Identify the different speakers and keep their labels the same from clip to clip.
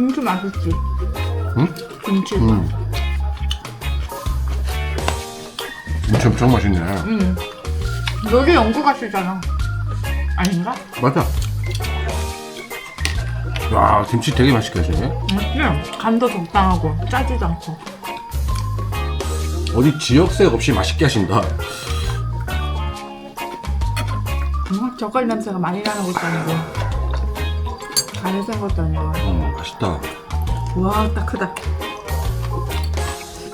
Speaker 1: 김치 맛있지?
Speaker 2: 응?
Speaker 1: 김치.
Speaker 2: 음. 김치 엄청 맛있네.
Speaker 1: 응. 요리 연구 가시잖아. 아닌가?
Speaker 2: 맞아. 와, 김치 되게 맛있게 하시네.
Speaker 1: 맞지? 간도 적당하고 짜지도 않고.
Speaker 2: 어디 지역색 없이 맛있게 하신다.
Speaker 1: 음, 젓갈 냄새가 많이 나는 것도 아니고 센 것도 아니고
Speaker 2: 음, 맛있다.
Speaker 1: 우와 딱 크다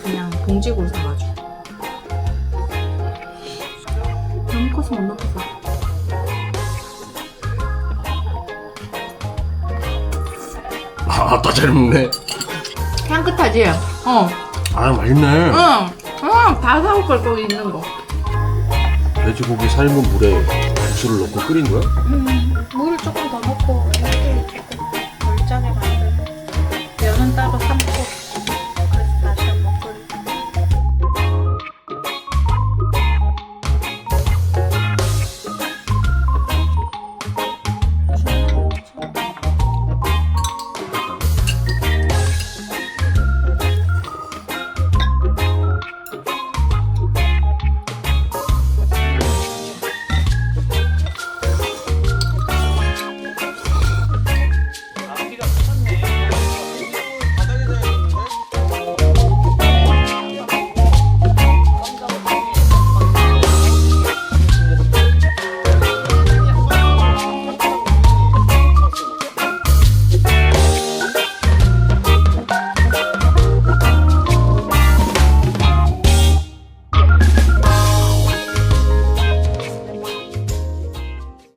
Speaker 1: 그냥 봉지고 사가지고 너무 커서 못 넣겠어
Speaker 2: 아, 또잘 먹네.
Speaker 1: 향긋하지? 어.
Speaker 2: 아, 맛있네.
Speaker 1: 응. 응. 다 사올 걸 거기 있는 거.
Speaker 2: 돼지고기 삶은 물에 국수를 넣고 끓인 거야?
Speaker 1: 음. 뭐